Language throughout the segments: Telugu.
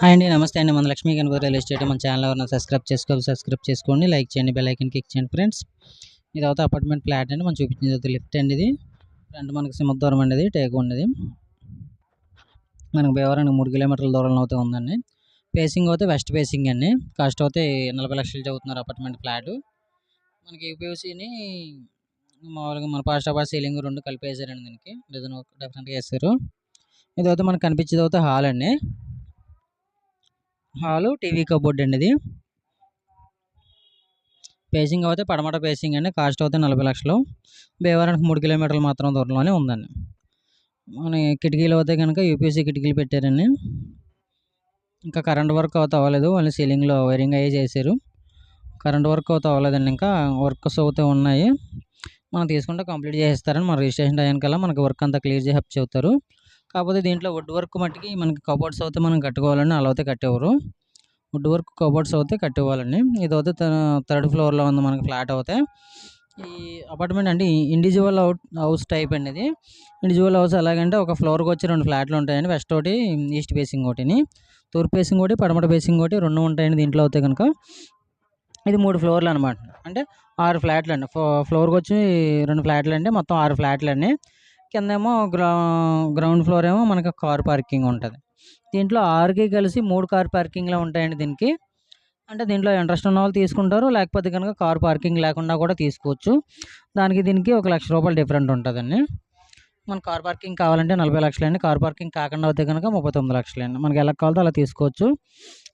హాయ్ అండి నమస్తే అండి. మన లక్ష్మీ గణపతి రియల్ ఎస్టేట్ మన ఛానల్ ఎవరైనా సబ్స్క్రైబ్ చేసుకోవాలి సబ్స్క్రైబ్ చేసుకోండి. లైక్ చేయండి బెల్ ఐకన్ క్లిక్ చేయండి ఫ్రెండ్స్. ఇది అవుతా అపార్ట్మెంట్ ఫ్లాట్ అండి మనం చూపించింది లిఫ్ట్ అండి ఇది. ఫ్రంట్ మనకి సింహద్వారం అండి ఇది టేక్ ఉండేది మనకు భీమవరానికి మూడు కిలోమీటర్ల దూరంలో అయితే ఉందండి. ఫేసింగ్ అయితే వెస్ట్ ఫేసింగ్ అండి. కాస్ట్ అయితే నలభై లక్షలు చదువుతున్నారు అపార్ట్మెంట్ ఫ్లాట్. మనకి యూపీఎస్సీని మామూలుగా మన పాస్ట్ ఆఫ్ సీలింగ్ రెండు కలిపేసారండి దీనికి. డిజైన్ డిఫరెంట్గా వేస్తారు ఇది అయితే మనకు కనిపించేది అయితే హాల్ అండి. హాలు టీవీ కబోర్డ్ అండి ఇది. పేసింగ్ అయితే పడమట పేసింగ్ అండి. కాస్ట్ అయితే నలభై లక్షలు. భీమవరానికి మూడు కిలోమీటర్లు మాత్రం దూరంలోనే ఉందండి. మన కిటికీలు అయితే కనుక యూపీసీ కిటికీలు పెట్టారండి. ఇంకా కరెంట్ వర్క్ అయితే అవ్వలేదు. వాళ్ళు సీలింగ్లో వైరింగ్ అయ్యే చేశారు. కరెంట్ వర్క్ అయితే అవ్వలేదండి. ఇంకా వర్క్స్ అవుతూ ఉన్నాయి. మనం తీసుకుంటే కంప్లీట్ చేసేస్తారని మన రిజిస్ట్రేషన్ టైంకల్లా మనకి వర్క్ అంతా క్లియర్ చేసి హెల్ప్ చెబుతారు కాకపోతే దీంట్లో వుడ్ వర్క్ మట్టుకి మనకి కబోర్డ్స్ అయితే మనం కట్టుకోవాలండి అలా అయితే కట్టేవారు. వుడ్ వర్క్ కబోర్డ్స్ అయితే కట్టేవాళ్ళండి ఇది అయితే థర్డ్ ఫ్లోర్లో ఉంది మనకి ఫ్లాట్ అవుతే. ఈ అపార్ట్మెంట్ అంటే ఇండివిజువల్ హౌస్ టైప్ అండి ఇది. ఇండివిజువల్ హౌస్ ఎలాగంటే ఒక ఫ్లోర్కి వచ్చి రెండు ఫ్లాట్లు ఉంటాయండి. వెస్ట్ ఒకటి ఈస్ట్ ఫేసింగ్ ఒకటిని. తూర్పు ఫేసింగ్ ఒకటి పడమట ఫేసింగ్ ఒకటి రెండు ఉంటాయండి దీంట్లో అయితే కనుక. ఇది మూడు ఫ్లోర్లు అనమాట అంటే ఆరు ఫ్లాట్లు అండి. ఫ్లోర్కి వచ్చి రెండు ఫ్లాట్లు అండి మొత్తం ఆరు ఫ్లాట్లు అండి. కిందేమో గ్రౌ గ్రౌండ్ ఫ్లోర్ ఏమో మనకి కార్ పార్కింగ్ ఉంటుంది. దీంట్లో ఆరుకి కలిసి మూడు కార్ పార్కింగ్లో ఉంటాయండి దీనికి. అంటే దీంట్లో ఇంట్రెస్ట్ ఉన్న వాళ్ళు తీసుకుంటారు లేకపోతే కనుక కార్ పార్కింగ్ లేకుండా కూడా తీసుకోవచ్చు. దానికి దీనికి ఒక లక్ష రూపాయలు డిఫరెంట్ ఉంటుందండి. మన కార్ పార్కింగ్ కావాలంటే నలభై లక్షలు అండి కార్ పార్కింగ్ కాకుండా అయితే కనుక ముప్పై తొమ్మిది లక్షలు అండి మనకి ఎలా కావాలో అలా తీసుకోవచ్చు.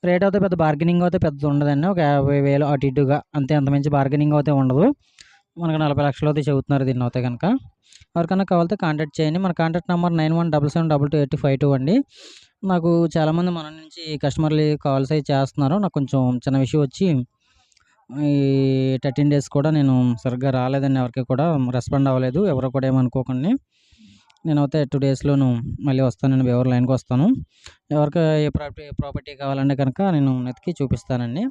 రేట్ అయితే పెద్ద బార్గెనింగ్ అయితే పెద్ద ఉండదండి. ఒక యాభై వేలు అటు ఇటుగా అంతే అంత మంచి బార్గెనింగ్ అయితే ఉండదు. మనకు నలభై లక్షలు అయితే చెబుతున్నారు దీన్ని అయితే కనుక. ఎవరికైనా కావాలితే కాంటాక్ట్ చేయండి. మన contact number nine one double seven double two eight five two అండి. నాకు చాలామంది మన నుంచి కస్టమర్లు కాల్స్ అయితే చేస్తున్నారు. నాకు కొంచెం చిన్న విషయం వచ్చి ఈ థర్టీన్ డేస్ కూడా నేను సరిగ్గా రాలేదండి. ఎవరికి కూడా రెస్పాండ్ అవ్వలేదు. ఎవరు కూడా ఏమనుకోకండి. నేనైతే టూ డేస్లోను మళ్ళీ వస్తానండి. ఎవరి లైన్కి వస్తాను. ఎవరికి ఏ ప్రాపర్టీ ప్రాపర్టీ కావాలంటే కనుక నేను వెతికి చూపిస్తానండి.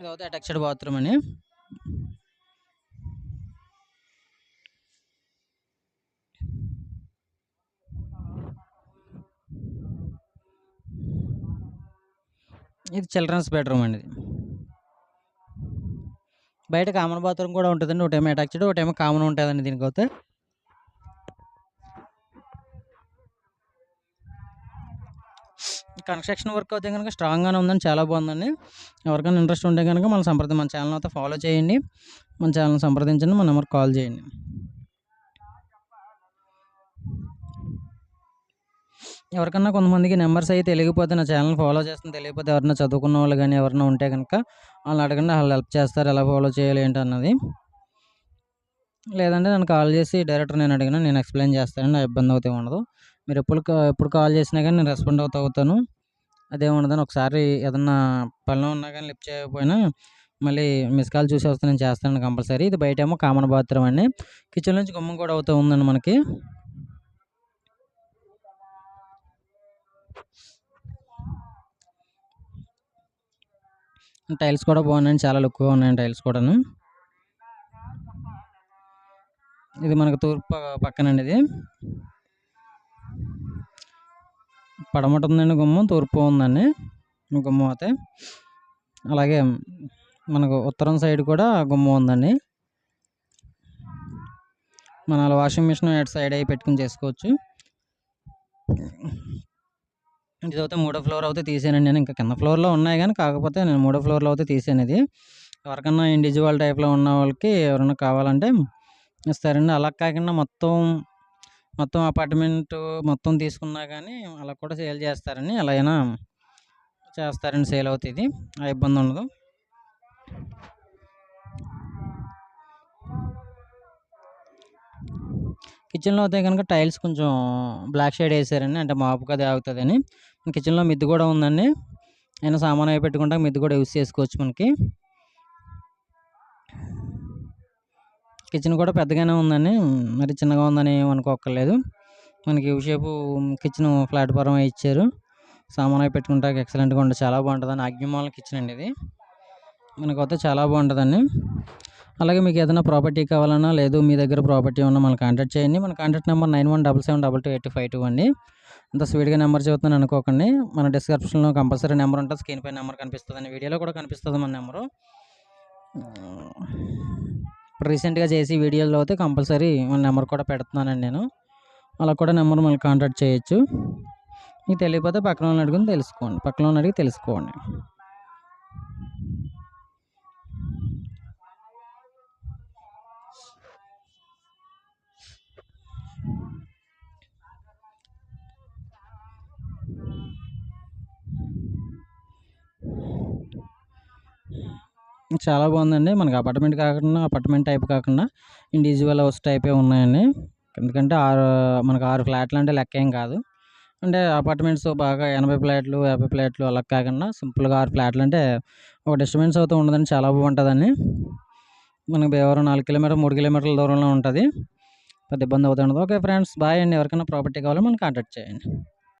ఇదైతే అటాచ్డ్ బాత్రూమ్ అని. ఇది చిల్డ్రన్స్ బెడ్రూమ్ అండి ఇది. బయట కామన్ బాత్రూమ్ కూడా ఉంటుందండి. ఒకటేమో అటాచ్డ్ ఒకటేమో కామన్ ఉంటుందండి దీనికి కన్స్ట్రక్షన్ వర్క్ అయితే కనుక స్ట్రాంగ్గానే ఉందండి చాలా బాగుందండి. ఎవరికైనా ఇంట్రెస్ట్ ఉంటే కనుక మన సంప్రదించి మన ఛానల్ అయితే ఫాలో చేయండి. మన ఛానల్ సంప్రదించండి. మన నెంబర్ కాల్ చేయండి. ఎవరికన్నా కొంతమందికి నెంబర్స్ అయితే తెలియకపోతే నా ఛానల్ ఫాలో చేస్తుంది. తెలియకపోతే ఎవరైనా చదువుకున్న వాళ్ళు కానీ ఎవరైనా ఉంటే కనుక వాళ్ళని అడగండి. వాళ్ళు హెల్ప్ చేస్తారు. ఎలా ఫాలో చేయాలి ఏంటి అన్నది. లేదంటే నన్ను కాల్ చేసి డైరెక్టర్ నేను అడిగినా నేను ఎక్స్ప్లెయిన్ చేస్తాను నా ఇబ్బంది అయితే ఉండదు. మీరు ఎప్పుడు ఎప్పుడు కాల్ చేసినా కానీ నేను రెస్పాండ్ అవుతూ అవుతాను. అదే ఉండదని ఒకసారి ఏదన్నా పనిలో ఉన్నా కానీ లిఫ్ట్ చేయకపోయినా మళ్ళీ మిస్ కాల్ చూసి వస్తే నేను చేస్తాను కంపల్సరీ. ఇది బయట ఏమో కామన్ బాత్రూమ్ అండి. కిచెన్ నుంచి గుమ్మం కూడా అవుతూ ఉందండి మనకి. టైల్స్ కూడా బాగున్నాయండి. చాలా లుక్గా ఉన్నాయండి టైల్స్ కూడాను. ఇది మనకు తూర్పు పక్కనండి ఇది. పడమట ఉందండి గుమ్మం తూర్పు ఉందండి గుమ్మం అయితే. అలాగే మనకు ఉత్తరం సైడ్ కూడా గుమ్మం ఉందండి. మన వాషింగ్ మిషన్ అటు సైడ్ అయి పెట్టుకుని చేసుకోవచ్చు. ఇదైతే మూడో ఫ్లోర్ అయితే తీసానండి నేను. ఇంకా కింద ఫ్లోర్లో ఉన్నాయి కానీ కాకపోతే నేను మూడో ఫ్లోర్లో అయితే తీసాను ఇది. ఎవరికన్నా ఇండివిజువల్ టైప్లో ఉన్న వాళ్ళకి ఎవరైనా కావాలంటే ఇస్తారండి. అలా కాకుండా మొత్తం మొత్తం అపార్ట్మెంట్ మొత్తం తీసుకున్నా కానీ అలా కూడా సేల్ చేస్తారని ఎలా అయినా చేస్తారండి సేల్ అవుతుంది. ఆ ఇబ్బంది ఉండదు కిచెన్లో అయితే కనుక టైల్స్ కొంచెం బ్లాక్ షేడ్ వేసారండి అంటే మాపుగా అది ఆగుతుందని. కిచెన్లో మిద్ది కూడా ఉందండి. అయినా సామాన్ అవి పెట్టుకుంటా మిద్ది కూడా యూస్ చేసుకోవచ్చు మనకి. కిచెన్ కూడా పెద్దగానే ఉందండి. మరి చిన్నగా ఉందని అనుకోక్కర్లేదు. మనకి యూ షేపు కిచెన్ ప్లాట్ఫారం ఇచ్చారు. సామాన్ అవి పెట్టుకుంటానికి ఎక్సలెంట్గా ఉంటుంది చాలా బాగుంటుందండి అగ్నిమాల కిచెన్ అండి ఇది. వస్తే చాలా బాగుంటుందండి. అలాగే మీకు ఏదైనా ప్రాపర్టీ కావాలన్నా లేదు మీ దగ్గర ప్రాపర్టీ ఉన్నా మనల్ని కాంటాక్ట్ చేయండి. మన contact number nine one double seven double two eight five two అండి. అంత స్పీడ్గా నెంబర్ చెబుతున్నాను అనుకోకండి. మన డిస్క్రిప్షన్లో కంపల్సరీ నెంబర్ ఉంటుంది స్క్రీన్ పై నెంబర్ కనిపిస్తుంది వీడియోలో కూడా కనిపిస్తుంది మన నెంబరు రీసెంట్గా చేసి వీడియోలో అయితే కంపల్సరీ మన నెంబర్ కూడా పెడుతున్నానండి నేను. అలా కూడా నెంబర్ మళ్ళీ కాంటాక్ట్ చేయొచ్చు. మీకు తెలియకపోతే పక్కన వాళ్ళని అడుగుని తెలుసుకోండి. పక్కన వాళ్ళని అడిగి తెలుసుకోండి. చాలా బాగుందండి. మనకి అపార్ట్మెంట్ కాకుండా అపార్ట్మెంట్ టైప్ కాకుండా ఇండివిజువల్ హౌస్ టైపే ఉన్నాయండి. ఎందుకంటే ఆరు మనకు ఆరు ఫ్లాట్లు అంటే లెక్క ఏం కాదు. అంటే అపార్ట్మెంట్స్ బాగా ఎనభై ఫ్లాట్లు యాభై ఫ్లాట్లు అలా కాకుండా సింపుల్గా ఆరు ఫ్లాట్లు అంటే ఒక డిస్టర్బెన్స్ అవుతూ ఉండదండి. చాలా బాగుంటుందండి. మనకి భీమవరం నాలుగు కిలోమీటర్ మూడు కిలోమీటర్ల దూరంలో ఉంటుంది. పెద్ద ఇబ్బంది అవుతుంది ఓకే ఫ్రెండ్స్ బాయ్ అండి. ఎవరికైనా ప్రాపర్టీ కావాలో మనం కాంటాక్ట్ చేయండి.